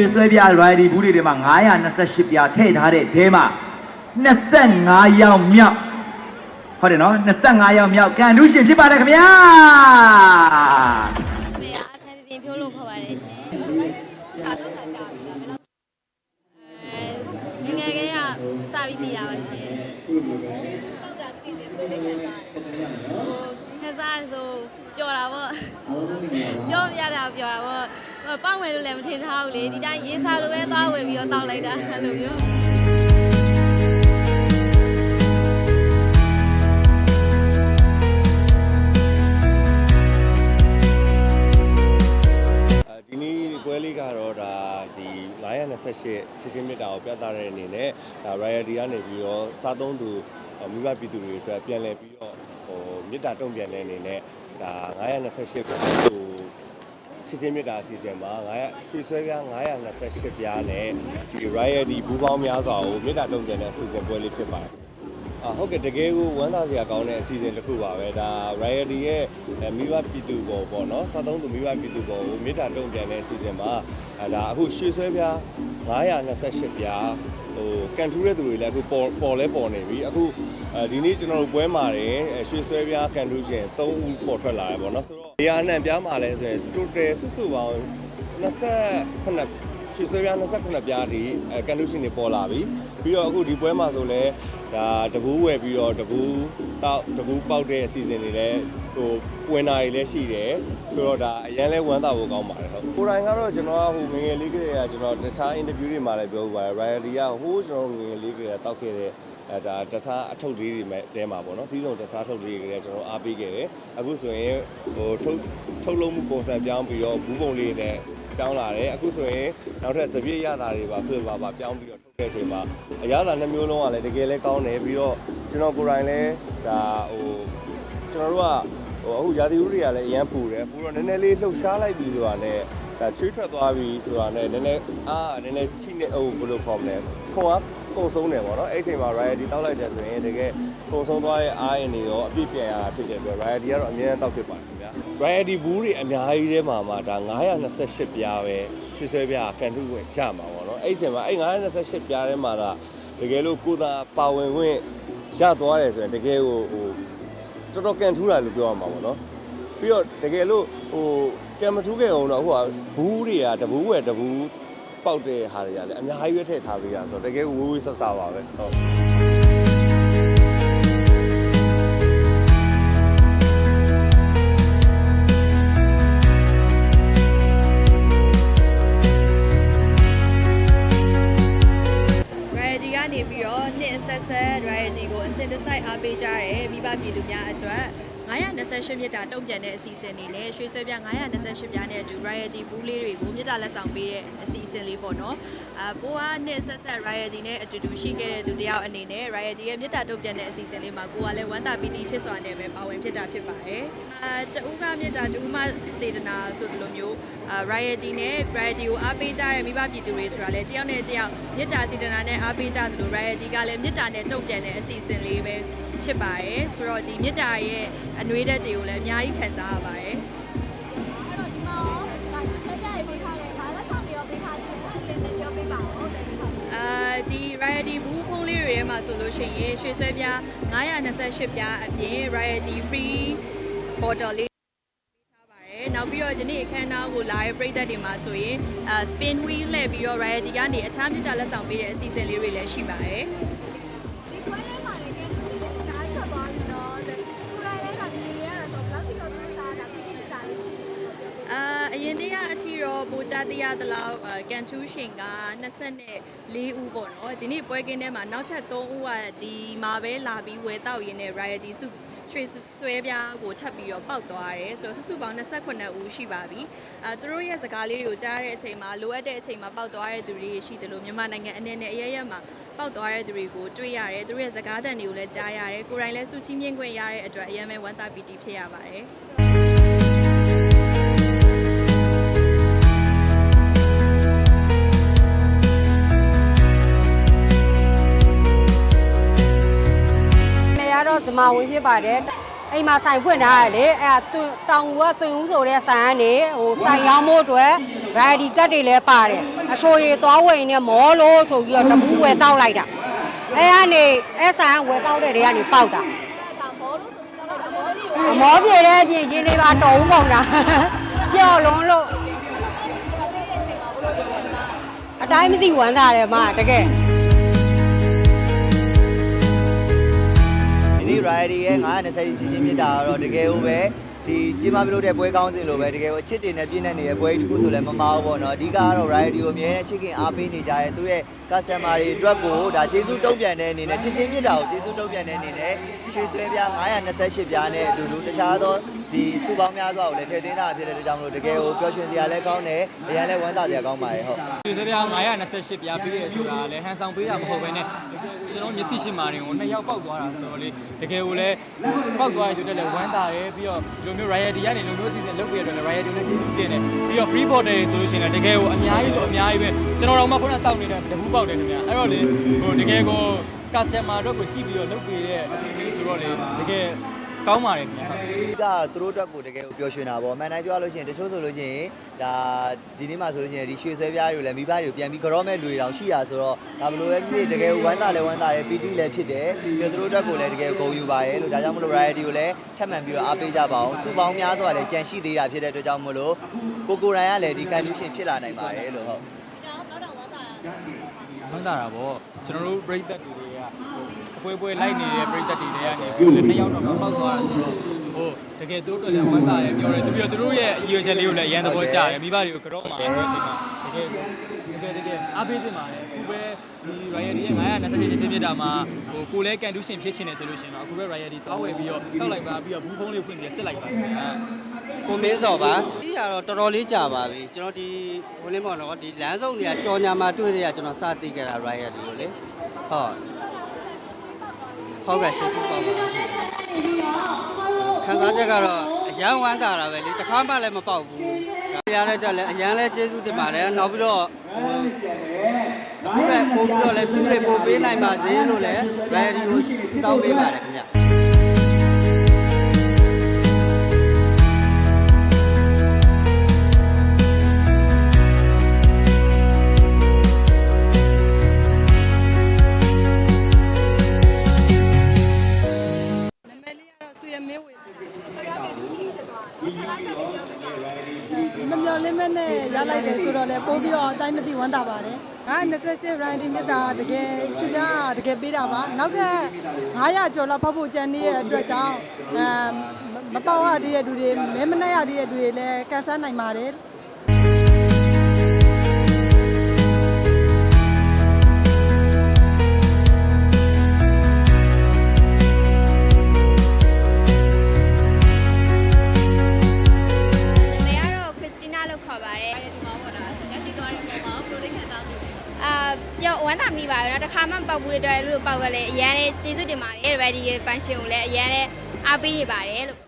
ရွှေဆွဲပြ royalty ဘူးတွေထဲမှာ928ပြထည့်ထားတဲ့အဲမှာ25ရောက်မြောက်ဟုတ်တယ်နော်25ရောက်မြောက်ကန်ထူးရှင်ဖြစ်ပါတယ်ခင်ဗျာမေအားခန်းတင်ဖြိုးလို့ခေါ်ပါတယ်ရှင်။ကာတော့ကကြာပြီလားမနော်။အဲငယ်ငယ်ကလေးကစပြီးတည်ရပါရှင်။ဟုတ်တာတည်တယ်ပြေးလေးခံစား။ဟို ခံစားရဆိုပျော်တာပေါ့။ကြောပြတာပျော်တာပေါ့။ဟိုပောက်ဝင်လို့လည်းမထင်ထားဘူးလေ။ဒီတိုင်းရေးစားလိုပဲသွားဝင်ပြီးတော့တောက်လိုက်တာအဲ့လိုမျိုး။အဲဒီနေ့ပွဲလေးကတော့ဒါဒီ928ချစ်ချင်းမြတ်တာကိုပြသတဲ့အနေနဲ့ဒါ royalty ကနေပြီးတော့စားသုံးသူမိဘပြည်သူတွေအတွက်ပြန်လည်ပြီးတော့ဟို မြတ်တာတုံ့ပြန်တဲ့အနေနဲ့ဒါ928ဟိုချစ်ချင်းမြတ်တာအစီအစဉ်မှာ900ရွှေဆွဲပြား928ပြားနဲ့ဒီ royalty ဘူးပေါင်းများစွာကိုမြတ်တာတုံ့ပြန်တဲ့အစီအစဉ်ပွဲလေးဖြစ်ပါတယ်အာဟုတ်ကဲ့တကယ်ကိုဝမ်းသာစရာကောင်းတဲ့အစီအစဉ်တစ်ခုပါပဲဒါ Riot ရဲ့အဲမိဘပြည်သူပေါ်ပေါ့နော်စားသုံးသူမိဘပြည်သူပေါ်ကိုမေတ္တာတုံ့ပြန်တဲ့အစီအစဉ်မှာအဲဒါအခုရွှေဆွဲပြား928ပြားဟိုကန်ထူးတဲ့သူတွေလည်းအခုပေါ်ပေါ်လဲပေါ်နေပြီအခု အဲဒီနေ့ကျွန်တော်တို့ပွဲမှာတယ်အဲရွှေဆွဲပြားကန်ထူးရှင်3ဦးပေါ်ထွက်လာတယ်ပေါ့နော်ဆိုတော့နေရာအနှံ့ပြားမှာလဲဆိုရင် total စုစုပေါင်း28ရွှေဆွဲပြား28ပြားဒီအဲကန်ထူးရှင်တွေပေါ်လာပြီပြီးတော့အခုဒီပွဲမှာဆိုလဲဒါတပူးဝယ်ပြီးတော့တပူးတောက်တပူးပေါက်တဲ့အစီအစဉ်တွေလည်းဟိုပွင့်တာတွေလည်းရှိတယ်ဆိုတော့ဒါအရင်လဲဝမ်းသာဖို့ကောင်းပါတယ်ဟုတ်ကိုယ်တိုင်ကတော့ကျွန်တော်ကဟိုငယ်ငယ်လေးကလေးကကျွန်တော်တခြားအင်တာဗျူးတွေမှာလည်းပြောပါတယ် Riality ကဟိုးကျွန်တော်ငယ်ငယ်လေးကလေးတောက်ခဲ့တဲ့ အဲဒါတခြားအထုပ်လေးတွေမဲ့တဲမှာပေါ့နော်သီးဆောင်တခြားထုပ်လေးတွေကလည်းကျွန်တော်အားပေးခဲ့တယ်အခုဆိုရင်ဟိုထုတ်ထုတ်လုံးမှုပုံစံပြောင်းပြီးတော့ဘူးပုံလေးနဲ့ပြောင်းလာတယ်အခုဆိုရင်နောက်ထပ်စပြည့်ရတာတွေပါဖစ်ပါပါပြောင်းပြီးတော့ထုတ်တဲ့အချိန်မှာအရသာနှမျိုးလုံးကလည်းတကယ်လဲကောင်းတယ်ပြီးတော့ကျွန်တော်ကိုယ်တိုင်လဲဒါဟိုကျွန်တော်တို့ကဟိုအခုရာသီဥတုတွေကလည်းအရန်ပူတယ်ပူတော့နည်းနည်းလေးလှုပ်ရှားလိုက်ပြီဆိုတာနဲ့ဒါချွေးထွက်သွားပြီဆိုတာနဲ့နည်းနည်းအားနည်းနည်းချိနေဟိုဘယ်လိုခေါ်မလဲခွ န်အားကုံဆုံးတယ်ပေါ့နော်အဲ့ဒီအချိန်မှာ Riot တောက်လိုက်တယ်ဆိုရင်တကယ်ကုံဆုံးသွားတဲ့အားရင်တွေရောအပြည့်ပြန်ရတာဖြစ်တယ်ပြီး Riot ကတော့အများကြီးတောက်ဖြစ်ပါတယ်ခင်ဗျာ Riot ဘူးတွေအများကြီးထဲမှာမှာဒါ928ပြားပဲရွှေဆွဲပြားကန်ထုဝင်ရမှာပေါ့နော်အဲ့ဒီအချိန်မှာအဲ့928ပြားထဲမှာလားတကယ်လို့ကိုသာပါဝင်ဝင်ရသွားတယ်ဆိုရင်တကယ်ကိုဟိုတော်တော်ကန်ထူးတာလို့ပြောရမှာပေါ့နော်ပြီးတော့တကယ်လို့ဟိုကံမထူးခဲ့အောင်တော့ဟိုကဘူးတွေကတဘူးဝယ်တဘူး ပေါက်တဲ့ဟာတွေကလည်းအများကြီးပဲထည့်ထားပေးရဆိုတော့တကယ်ကိုဝေးဝေးဆက်ဆက်ပါပဲဟုတ် Riot ကနေပြီးတော့နှစ်အဆက်ဆက် Riot ကိုအစဉ်တစိုက်အားပေးကြတယ်မိဘပြည်သူများအတွက် 928မြစ်တာတုံ့ပြန်တဲ့အစီအစဉ်လေးနဲ့ရွှေဆွဲပြ928ပြားနဲ့အတူ Riot ဘူးလေးတွေကိုမြစ်တာလက်ဆောင်ပေးတဲ့အစီအစဉ်လေးပေါ့နော်အပိုးကနှစ်ဆက်ဆက် Riot နဲ့အတူတူရှိခဲ့တဲ့သူတယောက်အနေနဲ့ Riot ရဲ့မြစ်တာတုံ့ပြန်တဲ့အစီအစဉ်လေးမှာကိုကလည်းဝမ်းသာပီတိဖြစ်စွာနဲ့ပဲပါဝင်ဖြစ်တာဖြစ်ပါတယ်အဲတူကမြစ်တာတူမစေတနာဆိုသလိုမျိုးအာ Riot နဲ့ Riot ကိုအားပေးကြတဲ့မိဘပြည်သူတွေဆိုတာလည်းတယောက်နဲ့တယောက်မြစ်တာစေတနာနဲ့အားပေးကြသလို Riot ကလည်းမြစ်တာနဲ့တုံ့ပြန်တဲ့အစီအစဉ်လေးပဲ ဖြစ်ပါတယ်ဆိုတော့ဒီမြစ်တာရဲ့အနှွေးဓာတ်တွေကိုလည်းအများကြီးခံစားရပါတယ်အဲ့တော့ဒီမှာရောဒါဆွဆွဲပြရေးပေးထားတယ်။ဘာလက်ဆောင်တွေရောပေးထားတယ်။အဲ့ဒါလည်းလည်းပြောပေးပါဦး။တယ်ဒီမှာအာဒီ Riot ဘူးဖုန်းလေးတွေထဲမှာဆိုလို့ရှိရင်ရွှေဆွဲပြား928ပြားအပြင် Riot free bottle လေးထားပါတယ်နောက်ပြီးတော့ဒီနေ့အခမ်းအနားကိုလာတဲ့ပရိသတ်တွေမှာဆိုရင်အာ spin wheel လှည့်ပြီးတော့ Riot ကနေအခြားမြစ်တာလက်ဆောင်ပေးတဲ့အစီအစဉ်လေးတွေလည်းရှိပါတယ် ထီတော့ပိုကြတရသလောက်အာကန်ထူးရှင်က24ဦးပေါ့နော်ဒီနေ့ပွဲကင်းထဲမှာနောက်ထပ်3ဦးကဒီမှာပဲလာပြီးဝယ်တောက်ရင်းနဲ့ Riot စုရွှေဆွဲပြားကိုထပ်ပြီးတော့ပောက်သွားတယ်ဆိုတော့စုစုပေါင်း28ဦးရှိပါပြီအာသူတို့ရဲ့စကားလေးတွေကိုကြားတဲ့အချိန်မှာလိုအပ်တဲ့အချိန်မှာပောက်သွားတဲ့သူတွေရှိတယ်လို့မြန်မာနိုင်ငံအနေနဲ့အရရက်မှာပောက်သွားတဲ့သူတွေကိုတွေ့ရတယ်သူတို့ရဲ့စကားသံတွေကိုလည်းကြားရတယ်ကိုယ်တိုင်လည်းစုချင်းမြင့်ခွင့်ရတဲ့အတွက်အရင်ပဲဝမ်းသာပီတိဖြစ်ရပါတယ် ကတော့ဇမာဝင်းဖြစ်ပါတယ်အိမ်မှာဆိုင်ဖွင့်ထားရလေအဲ့ဒါတွင်တောင်ကူကတွင်ဦးဆိုတဲ့ဆိုင်ကနေဟိုဆိုင်ရောင်းဖို့အတွက်ရိုင်ဒီကတ်တွေလည်းပါတယ်အရှိုရည်သွားဝင်နေမောလို့ဆိုပြီးတော့တပူးဝယ်တောက်လိုက်တာအဲကနေအဲဆိုင်ကဝယ်တောက်တဲ့တွေကနေပေါက်တာအမောပြေတဲ့အပြင်ရင်းနေပါတော်ဦးကုန်တာပြော့လုံးလို့အတိုင်းမသိဝမ်းသာတယ်မတကယ် rider ရဲ့920ရှိချင်းမြစ်တာကတော့တကယ်ကိုပဲဒီကျင်းပပြုလုပ်တဲ့ပွဲကောင်းစဉ်လိုပဲတကယ်ကိုအချစ်တင်နဲ့ပြည့်နေနေတဲ့ပွဲတစ်ခုဆိုလည်းမမာဘူးပေါ့နော်အဓိကကတော့ rider ကိုအမြဲတမ်းချစ်ခင်အားပေးနေကြတဲ့သူရဲ့ customer တွေအတွက်ကိုဒါကျေးဇူးတုံ့ပြန်တဲ့အနေနဲ့ချစ်ချင်းမြစ်တာကိုကျေးဇူးတုံ့ပြန်တဲ့အနေနဲ့ရွှေဆွဲပြား928ပြားနဲ့အတူတူတခြားသော ဒီစုပေါင်းများစွာကိုလည်းထည့်သွင်းထားဖြစ်တဲ့အတွက်ကြောင့်မလို့တကယ်ကိုပျော်ရွှင်စရာလည်းကောင်းတယ်အရင်လည်းဝမ်းသာစရာကောင်းပါတယ်ဟုတ်ဒီစရာ928ပြားပေးရဆိုတာလည်းဟန်ဆောင်ပေးတာမဟုတ်ဘဲနဲ့တကယ်ကိုကျွန်တော်မျက်စိရှိမှရင်ကိုနှစ်ယောက်ပောက်သွားတာဆိုတော့လေတကယ်ကိုလည်းပောက်သွားတဲ့အတွက်လည်းဝမ်းသာတယ်ပြီးတော့ဒီလိုမျိုး riot ကနေလိုမျိုးအစီအစဉ်လုပ်ပြရတဲ့ riot တွေလည်းကျေးဇူးတင်တယ်ပြီးတော့ free border တွေဆိုလို့ရှိရင်လည်းတကယ်ကိုအများကြီးဆိုအများကြီးပဲကျွန်တော်တို့မှခုနတောက်နေတဲ့တပူးပေါက်တယ်ခင်ဗျအဲ့တော့လေဟိုတကယ်ကို customer တို့ကိုကြည့်ပြီးတော့လုပ်ပေးတဲ့အစီအစဉ်ဆိုတော့လေတကယ် ကောင်းပါတယ်ခင်ဗျဒီကသူတို့အတွက်ကိုတကယ်ကိုပျော်ရွှင်တာပေါ့အမှန်တိုင်းပြောရလို့ရှိရင်တချို့ဆိုလို့ရှိရင်ဒါဒီနေ့မှဆိုလို့ရှိရင်ဒီရွှေဆွဲပြားတွေကိုလည်းမိဘတွေကိုပြန်ပြီးကြောမဲ့လူတွေတောင်ရှိတာဆိုတော့ဒါဘလို့ပဲဖြစ်ဖြစ်တကယ်ကိုဝမ်းသာလည်းဝမ်းသာတယ်ပီတိလည်းဖြစ်တယ်ပြီးတော့သူတို့အတွက်ကိုလည်းတကယ်ကိုဂုဏ်ယူပါတယ်လို့ဒါကြောင့်မလို့ variety ကိုလည်းထပ်မံပြီးတော့အားပေးကြပါအောင်စူပေါင်းများစွာလည်းကြံရှိသေးတာဖြစ်တဲ့အတွက်ကြောင့်မလို့ကိုကိုရိုင်းကလည်းဒီ condition ဖြစ်လာနိုင်ပါတယ်လို့ဟုတ်ဝ မ်းသာတာပေါ့ကျွန်တော်တို့ပြိသက်တွေကအပွဲပွဲလိုက်နေတဲ့ပြိသက်တွေတွေကနေပြီးတော့နှစ်ယောက်တော့ပောက်သွားတာဆိုတော့ဟိုတကယ်တို့တို့လည်းဝမ်းသာတယ်ပြောတယ်သူပြီးတော့သူတို့ရဲ့အရွယ်ချက်လေးကိုလည်းအရန်သဘောကျတယ်မိဘတွေကိုကတော့မှာဆိုတဲ့အချိန်မှာတကယ်တကယ်တကယ်အားပေးတင်ပါတယ်အခုပဲဒီ Riot ရဲ့928ချင်းမြစ်တာမှာဟိုကိုလည်းကန်တူးရှင်ဖြစ်ရှင်နေဆိုလို့ရှိရင်တော့အခုပဲ Riot တောက်ဝယ်ပြီးတော့တောက်လိုက်ပါပြီးတော့ဘူးဖုံးလေးဖွင့်ပြီးစစ်လိုက်ပါအဲ ကိုမင်းစော်ပါဒီဟာတော့တော်တော်လေးကြာပါပြီကျွန်တော်ဒီဟိုလင်းပေါ့နော်ဒီလမ်းစုံတွေကကြော်ညာမှာတွေ့ရကျွန်တော်စသိခဲ့တာ riot ဒီကိုလေဟုတ်ဟုတ်ကဲ့ရှင်းရှင်းပါပါခံစားချက်ကတော့အရန်ဝမ်းသာတာပဲလေတခါမှလည်းမပေါက်ဘူးရတဲ့အတွက်လည်းအရန်လည်းကျေးဇူးတင်ပါတယ်နောက်ပြီးတော့ဟိုအခုပဲပို့ပြီးတော့လည်းစုလေးပို့ပေးနိုင်ပါစေလို့လည်း riot ကိုစတောင်းပေးပါတယ်ခင်ဗျ င့်မဲ့နဲ့ရလိုက်တယ်ဆိုတော့လေပို့ပြီးတော့အတိုင်းမသိဝမ်းသာပါတယ်ငါ28 round မြစ်တာတကယ်ရွှေပြားတကယ်ပေးတာပါနောက်ထပ်900ကျော်လောက်ဖောက်ဖို့ကြံနေတဲ့အတွက်ကြောင့်အမ်မပေါ့ရတဲ့လူတွေမဲမနဲ့ရတဲ့လူတွေလည်းကန်ဆယ်နိုင်ပါတယ် မပောက်ဘူးတဲ့အတွက်လို့ပောက်ရလေအရန်လေးကျေးဇူးတင်ပါတယ် ready ပန်ရှင်ကိုလည်းအရန်လေးအားပေးနေပါတယ်လို့